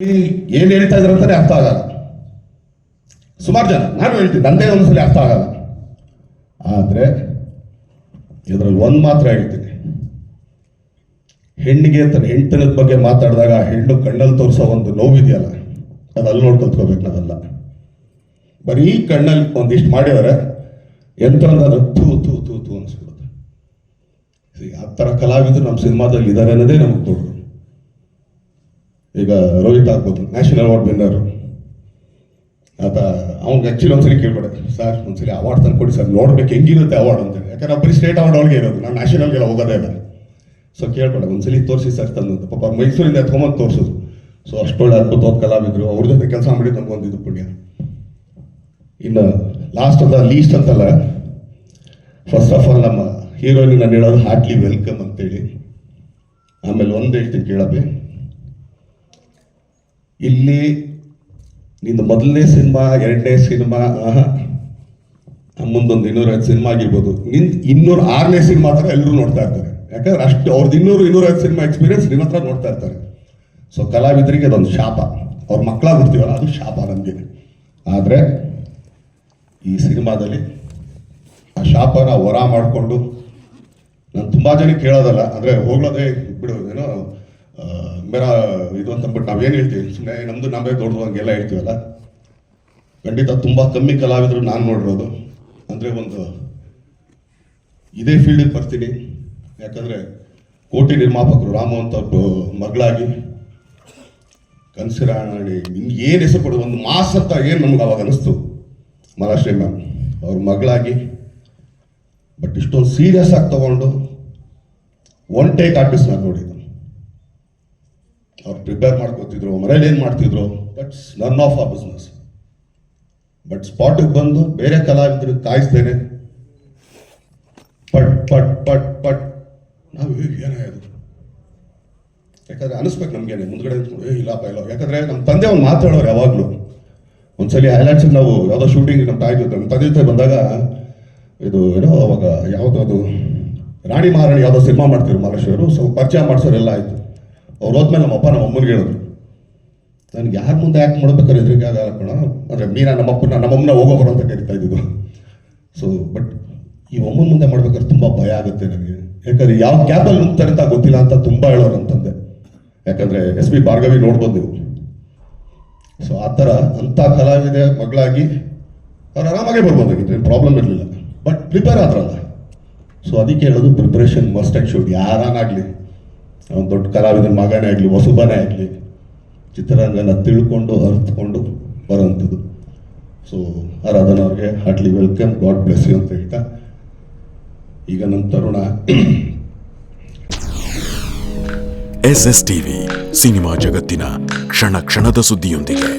ಏನು ಹೇಳ್ತಾ ಇದ್ರು ಅಂತಾನೆ ಅರ್ಥ ಆಗಲ್ಲ. ಸುಮಾರು ಜನ, ನಾನು ಹೇಳ್ತೀನಿ, ನಂದೇ ಒಂದ್ಸಲಿ ಅರ್ಥ ಆಗಲ್ಲ. ಆದರೆ ಇದರಲ್ಲಿ ಒಂದ್ ಮಾತ್ರ ಹೇಳ್ತೀನಿ. ಹೆಣ್ಣಿಗೆ ತನ್ನ ಹೆಂಡತನದ ಬಗ್ಗೆ ಮಾತಾಡಿದಾಗ ಹೆಣ್ಣು ಕಣ್ಣಲ್ಲಿ ತೋರಿಸೋ ಒಂದು ನೋವಿದೆಯಲ್ಲ ಅದು ಅಲ್ಲಿ ನೋಡಿ ಕಲ್ತ್ಕೋಬೇಕು ನಾವೆಲ್ಲ ಬರೀ ಕಣ್ಣಲ್ಲಿ ಒಂದಿಷ್ಟು ಮಾಡಿದರೆ ಎಂತಂದ್ರೆ ಅದು ತೂ ತೂ ತೂ ತೂ ಅನ್ಸ್ಬಿಡುತ್ತೆ. ಆ ಥರ ಕಲಾವಿದರು ನಮ್ಮ ಸಿನಿಮಾದಲ್ಲಿ ಇದ್ದಾರೆ ಅನ್ನೋದೇ ನಮಗೆ ದೊಡ್ಡದು ಈಗ ರೋಹಿತ್ ಆಗ್ಬೋದು ನ್ಯಾಷನಲ್ ಅವಾರ್ಡ್ ವಿನ್ನರು ಆತ ಅವ್ನಿಗೆ ಆ್ಯಕ್ಚುಲಿ ಒಂದ್ಸಲಿ ಕೇಳ್ಬೇಡ. ಸರ್ ಒಂದ್ಸಲಿ ಅವಾರ್ಡ್ ತಂದು ಕೊಡಿ ಸರ್ ನೋಡ್ಬೇಕು ಹೆಂಗಿರುತ್ತೆ ಅವಾರ್ಡ್ ಅಂತ ಯಾಕಂದ್ರೆ ಬರೀ ಸ್ಟೇಟ್ ಅವಾರ್ಡ್ ಒಳಗೆ ಇರೋದು, ನಾನು ನ್ಯಾಷನಲ್ಗೆಲ್ಲ ಹೋಗೋದೇ ಇಲ್ಲ. ಸೊ ಕೇಳ್ಬೇಡ, ಒಂದ್ಸಲಿ ತೋರಿಸಿ ಸರ್ ತಂದು ಅಂತ ಪಾಪ ಮೈಸೂರಿಂದ ಎತ್ಕೊಂಬಂದು ತೋರಿಸೋದು. ಸೊ ಅಷ್ಟೊಳ್ಳೆ ಅದ್ಭುತವಾದ ಕಲಾವಿದರು. ಅವ್ರ ಜೊತೆ ಕೆಲಸ ಮಾಡಿ ನಮ್ಗೆ ಒಂದಿದ್ದು ಪುಣ್ಯ. ಇನ್ನು ಲಾಸ್ಟ್ ಅದ ಲೀಸ್ಟ್ ಅಂತಲ್ಲ. ಫಸ್ಟ್ ಆಫ್ ಆಲ್ ನಮ್ಮ ಹೀರೋಯಿನ್ ನಾನು ಹೇಳೋದು ಹಾರ್ಟ್ಲಿ ವೆಲ್ಕಮ್ ಅಂತೇಳಿ. ಆಮೇಲೆ ಒಂದು ಹೇಳ್ತೀನಿ ಕೇಳಪ್ಪೆ ಇಲ್ಲಿ ನಿಂದು ಮೊದಲನೇ ಸಿನಿಮಾ, ಎರಡನೇ ಸಿನಿಮಾ ಮುಂದೊಂದು ಇನ್ನೂರೈದು ಸಿನಿಮಾ ಆಗಿರ್ಬೋದು. ನಿಂದು ಇನ್ನೂರ ಆರನೇ ಸಿನಿಮಾ ಹತ್ರ ಎಲ್ಲರೂ ನೋಡ್ತಾ ಇರ್ತಾರೆ. ಯಾಕಂದ್ರೆ ಅಷ್ಟು ಅವ್ರದ್ದು ಇನ್ನೂರು ಇನ್ನೂರೈದು ಸಿನಿಮಾ ಎಕ್ಸ್ಪೀರಿಯನ್ಸ್ ನಿಮ್ಮ ಹತ್ರ ನೋಡ್ತಾ ಇರ್ತಾರೆ. ಸೊ ಕಲಾವಿದರಿಗೆ ಅದೊಂದು ಶಾಪ. ಅವ್ರ ಮಕ್ಕಳಾಗ್ಬಿಡ್ತೀವಲ್ಲ ಅದು ಶಾಪ ನಮಗೆ. ಆದರೆ ಈ ಸಿನಿಮಾದಲ್ಲಿ ಆ ಶಾಪನ ಹೊರ ಮಾಡಿಕೊಂಡು, ನಾನು ತುಂಬ ಜನಕ್ಕೆ ಕೇಳೋದಲ್ಲ, ಅಂದರೆ ಹೋಗ್ಲೋದೇ ಬಿಡು ಮೇರ ಇದು ಅಂತ ಅಂದ್ಬಿಟ್ಟು ನಾವೇನು ಹೇಳ್ತೀವಿ? ಸುಮ್ಮನೆ ನಮ್ಮದು ನಾವೇ ದೊಡ್ಡದು, ಹಂಗೆಲ್ಲ ಹೇಳ್ತೀವಲ್ಲ? ಖಂಡಿತ ತುಂಬ ಕಮ್ಮಿ ಕಲಾವಿದರು ನಾನು ನೋಡಿರೋದು. ಅಂದರೆ ಒಂದು ಇದೇ ಫೀಲ್ಡಿಗೆ ಬರ್ತೀನಿ. ಯಾಕಂದರೆ ಕೋಟಿ ನಿರ್ಮಾಪಕರು ರಾಮು ಅಂತ ಮಗಳಾಗಿ, ಕನ್ಸಿರಾಣಿ ಇನ್ನು ಏನು ಹೆಸರು ಕೊಡೋದು ಒಂದು ಮಾಸ್ ಅಂತ ಏನು ನಮ್ಗೆ ಅವಾಗ ಅನಿಸ್ತು? ಮಹಾರಾಷ್ಟ್ರ ಮ್ಯಾಮ್, ಅವ್ರ ಮಗಳಾಗಿ, ಬಟ್ ಇಷ್ಟೊಂದು ಸೀರಿಯಸ್ ಆಗಿ ತಗೊಂಡು ಒನ್ ಟೇಕ್ ಆರ್ಟಿಸ್ಟ್ ನಾನು ನೋಡಿದ್ದು. ಅವ್ರು ಪ್ರಿಪೇರ್ ಮಾಡ್ಕೋತಿದ್ರು, ಮನೇಲಿ ಏನು ಮಾಡ್ತಿದ್ರು? ಬಟ್ಸ್ ನನ್ ಆಫ್ ಆ ಬಿಸ್ನೆಸ್ ಬಟ್ ಸ್ಪಾಟಿಗೆ ಬಂದು ಬೇರೆ ಕಲಾವಿದ್ರು ಕಾಯಿಸ್ತೇನೆ. ಪಟ್ ಪಟ್ ಪಟ್ ಪಟ್. ನಾವು ಏನಾಯ್ತು ಯಾಕಂದ್ರೆ ಅನಿಸ್ಬೇಕು ನಮ್ಗೇನೆ ಮುಂದ್ಗಡೆ ಏ, ಇಲ್ಲಪ್ಪ, ಇಲ್ಲ. ಯಾಕಂದ್ರೆ ನಮ್ಮ ತಂದೆ ಅವ್ನು ಮಾತಾಡೋರು ಯಾವಾಗಲೂ. ಒಂದ್ಸಲಿ ಹೈಲೈಟ್ಸ್ ನಾವು ಯಾವುದೋ ಶೂಟಿಂಗ್ ನಮ್ಮ ತಾಯಿ ಜೊತೆ ತಂದೆ ಜೊತೆ ಬಂದಾಗ, ಇದು ಏನೋ ಅವಾಗ ಯಾವುದೋ ಅದು, ರಾಣಿ ಮಹಾರಾಣಿ ಯಾವುದೋ ಸಿನಿಮಾ ಮಾಡ್ತಿದ್ರು ಮಹಾರಾಷ್ಟ್ರ ಸೊ ಪರಿಚಯ ಮಾಡಿಸೋರೆಲ್ಲ ಆಯಿತು. ಅವ್ರು ಹೋದ್ಮೇಲೆ ನಮ್ಮಪ್ಪ ನಮ್ಮ ಅಮ್ಮನಿಗೆ ಹೇಳಿದ್ರು. ನನಗೆ ಯಾರ ಮುಂದೆ ಯಾಕೆ ಮಾಡ್ಬೇಕಾದ್ರೆ ಹೆದರಿಕೆ ಆಗಲ್ಲ ಕಣ. ಅಂದರೆ ಮೀನಾ ನಮ್ಮಪ್ಪನ ನಮ್ಮಮ್ಮನ ಹೋಗೋಬರೋ ಅಂತ ಕರಿತಾ ಇದ್ದಿದ್ದು. ಸೊ ಬಟ್ ಈ ಅಮ್ಮನ ಮುಂದೆ ಮಾಡ್ಬೇಕಾದ್ರೆ ತುಂಬ ಭಯ ಆಗುತ್ತೆ ನನಗೆ. ಯಾಕಂದ್ರೆ ಯಾವ ಕ್ಯಾಬಲ್ಲಿ ನುಗ್ತಾರೆ ಅಂತ ಗೊತ್ತಿಲ್ಲ ಅಂತ ತುಂಬ ಹೇಳೋರು ಅಂತಂದೆ ಯಾಕಂದರೆ ಎಸ್ ಬಿ ಭಾರ್ಗವಿ ನೋಡ್ಬೋದು ಸೊ ಆ ಥರ ಅಂಥ ಕಲಾವಿದೆ, ಮಗಳಾಗಿ ಅವ್ರು ಆರಾಮಾಗೇ ಬರ್ಬೋದಾಗಿತ್ತು. ಏನು ಪ್ರಾಬ್ಲಮ್ ಇರಲಿಲ್ಲ. But prepare ಆದ್ರಲ್ಲ. ಸೊ ಅದಕ್ಕೆ ಹೇಳೋದು ಪ್ರಿಪ್ರೇಷನ್ ಮಸ್ಟ್ ಆ್ಯಂಡ್ ಶುಡ್ ಯಾರಾನಾಗಲಿ. ಅವ್ನು ದೊಡ್ಡ ಕಲಾವಿದನ ಮಗನೇ ಆಗಲಿ, ಹೊಸಬನೇ ಆಗಲಿ, ಚಿತ್ರರಂಗನ ತಿಳ್ಕೊಂಡು ಅರ್ಥಕೊಂಡು ಬರೋವಂಥದ್ದು. ಸೊ ಆರಾಧನ ಅವ್ರಿಗೆ heartly welcome God bless you ಅಂತ ಹೇಳ್ತಾ, ಈಗ ನಮ್ಮ ತರುಣ ಎಸ್ ಎಸ್ ಟಿವಿ ಸಿನಿಮಾ ಜಗತ್ತಿನ ಕ್ಷಣ ಕ್ಷಣದ ಸುದ್ದಿಯೊಂದಿಗೆ.